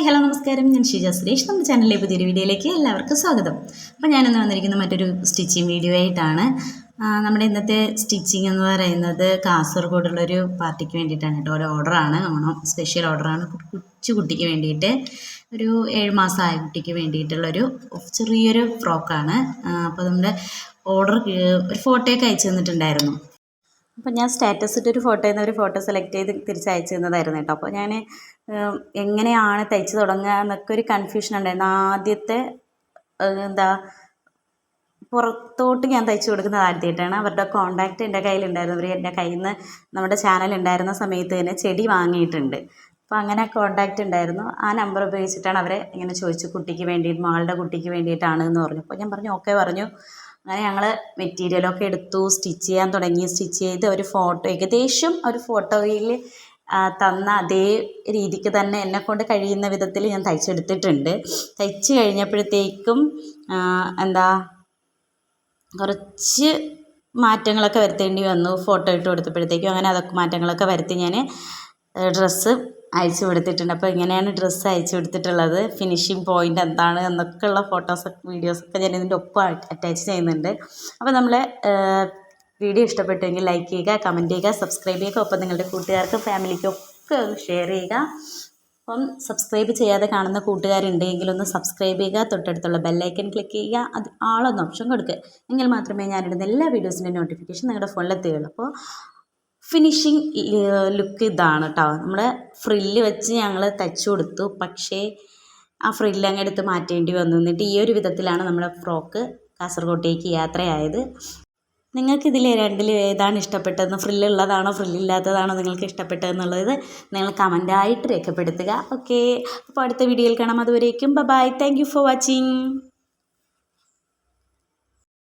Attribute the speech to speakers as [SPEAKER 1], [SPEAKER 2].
[SPEAKER 1] Hi hello നമസ്കാരം. ഞാൻ ഷീജ സുരേഷ്. നമ്മുടെ ചാനലിലെ പുതിയൊരു വീഡിയോയിലേക്ക് എല്ലാവർക്കും സ്വാഗതം. അപ്പോൾ ഞാനിന്ന് വന്നിരിക്കുന്ന മറ്റൊരു സ്റ്റിച്ചിങ് വീഡിയോ ആയിട്ടാണ്. നമ്മുടെ ഇന്നത്തെ സ്റ്റിച്ചിങ് എന്ന് പറയുന്നത് കാസർഗോഡുള്ളൊരു പാർട്ടിക്ക് വേണ്ടിയിട്ടാണ് കേട്ടോ. ഒരു ഓർഡറാണ്. ഓണം സ്പെഷ്യൽ ഓർഡറാണ്. കൊച്ചു കുട്ടിക്ക് വേണ്ടിയിട്ട് ഒരു ഏഴ് മാസമായ കുട്ടിക്ക് വേണ്ടിയിട്ടുള്ളൊരു ചെറിയൊരു ഫ്രോക്കാണ്. അപ്പോൾ നമ്മുടെ ഓർഡർ ഒരു ഫോട്ടോയൊക്കെ അയച്ചു തന്നിട്ടുണ്ടായിരുന്നു. അപ്പോൾ ഞാൻ സ്റ്റാറ്റസ് ഇട്ടൊരു ഫോട്ടോ നിന്ന് ഒരു ഫോട്ടോ സെലക്ട് ചെയ്ത് തിരിച്ചയച്ചു തന്നതായിരുന്നു കേട്ടോ. അപ്പോൾ ഞാൻ എങ്ങനെയാണ് തയ്ച്ച് തുടങ്ങുക എന്നൊക്കെ ഒരു കൺഫ്യൂഷൻ ഉണ്ടായിരുന്നു. ആദ്യത്തെ എന്താ പുറത്തോട്ട് ഞാൻ തയ്ച്ചു കൊടുക്കുന്നത് ആദ്യമായിട്ടാണ്. അവരുടെ കോണ്ടാക്റ്റ് എന്റെ കയ്യിലുണ്ടായിരുന്നു. അവർ എന്റെ കയ്യിൽ നിന്ന് നമ്മുടെ ചാനൽ ഉണ്ടായിരുന്ന സമയത്ത് തന്നെ ചെടി വാങ്ങിയിട്ടുണ്ട്. അപ്പോൾ അങ്ങനെ കോണ്ടാക്റ്റ് ഉണ്ടായിരുന്നു. ആ നമ്പർ ഉപയോഗിച്ചിട്ടാണ് അവരെ ഇങ്ങനെ ചോദിച്ചു കുട്ടിക്ക് വേണ്ടിയിട്ട് മകളുടെ കുട്ടിക്ക് വേണ്ടിയിട്ടാണ് എന്ന് പറഞ്ഞു. അപ്പോൾ ഞാൻ പറഞ്ഞു ഓക്കെ പറഞ്ഞു. അങ്ങനെ ഞങ്ങൾ മെറ്റീരിയലൊക്കെ എടുത്തു സ്റ്റിച്ച് ചെയ്യാൻ തുടങ്ങി. സ്റ്റിച്ച് ചെയ്ത് ഒരു ഫോട്ടോ ഏകദേശം ഒരു ഫോട്ടോയിൽ തന്ന അതേ രീതിക്ക് തന്നെ എന്നെ കൊണ്ട് കഴിയുന്ന വിധത്തിൽ ഞാൻ തയ്ച്ചെടുത്തിട്ടുണ്ട്. തയ്ച്ച് കഴിഞ്ഞപ്പോഴത്തേക്കും എന്താ കുറച്ച് മാറ്റങ്ങളൊക്കെ വരുത്തേണ്ടി വന്നു. ഫോട്ടോ ഇട്ട് കൊടുത്തപ്പോഴത്തേക്കും അങ്ങനെ അതൊക്കെ മാറ്റങ്ങളൊക്കെ വരുത്തി ഞാൻ ഡ്രസ്സ് അയച്ചു കൊടുത്തിട്ടുണ്ട്. അപ്പോൾ ഇങ്ങനെയാണ് ഡ്രസ്സ് അയച്ചു കൊടുത്തിട്ടുള്ളത്. ഫിനിഷിങ് പോയിന്റ് എന്താണ് എന്നൊക്കെയുള്ള ഫോട്ടോസ് വീഡിയോസൊക്കെ ഞാൻ ഇതിന്റെ ഒപ്പം അറ്റാച്ച് ചെയ്യുന്നുണ്ട്. അപ്പോൾ നമ്മൾ വീഡിയോ ഇഷ്ടപ്പെട്ടുവെങ്കിൽ ലൈക്ക് ചെയ്യുക കമന്റ് ചെയ്യുക സബ്സ്ക്രൈബ് ചെയ്യുക. ഒപ്പം നിങ്ങളുടെ കൂട്ടുകാർക്കും ഫാമിലിക്കും ഒക്കെ ഒന്ന് ഷെയർ ചെയ്യുക. അപ്പം സബ്സ്ക്രൈബ് ചെയ്യാതെ കാണുന്ന കൂട്ടുകാരുണ്ടെങ്കിൽ ഒന്ന് സബ്സ്ക്രൈബ് ചെയ്യുക. തൊട്ടടുത്തുള്ള ബെല്ലൈക്കൺ ക്ലിക്ക് ചെയ്യുക. അത് ആളൊന്ന് ഓപ്ഷൻ കൊടുക്കുക എങ്കിൽ മാത്രമേ ഞാനിടുന്ന എല്ലാ വീഡിയോസിന്റെ നോട്ടിഫിക്കേഷൻ നിങ്ങളുടെ ഫോണിൽ എത്തുകയുള്ളൂ. അപ്പോൾ ഫിനിഷിങ് ലുക്ക് ഇതാണ് കേട്ടോ നമ്മുടെ ഫ്രില്ല് വെച്ച് ഞങ്ങൾ തയ്ച്ചു കൊടുത്തു. പക്ഷേ ആ ഫ്രില്ല് അങ്ങ് എടുത്ത് മാറ്റേണ്ടി വന്നു. എന്നിട്ട് ഈ ഒരു വിധത്തിലാണ് നമ്മുടെ ഫ്രോക്ക് കാസർഗോട്ടേക്ക് യാത്രയായത്. നിങ്ങൾക്ക് ഇതിൽ രണ്ടിൽ ഏതാണ് ഇഷ്ടപ്പെട്ടതെന്ന്? ഫ്രില്ലുള്ളതാണോ ഫ്രില്ലില്ലാത്തതാണോ നിങ്ങൾക്ക് ഇഷ്ടപ്പെട്ടതെന്നുള്ളത് നിങ്ങൾ കമന്റായിട്ട് രേഖപ്പെടുത്തുക. ഓക്കെ. അപ്പോൾ അടുത്ത വീഡിയോയിൽ കാണാം. അതുവരേക്കും. Bye thank for watching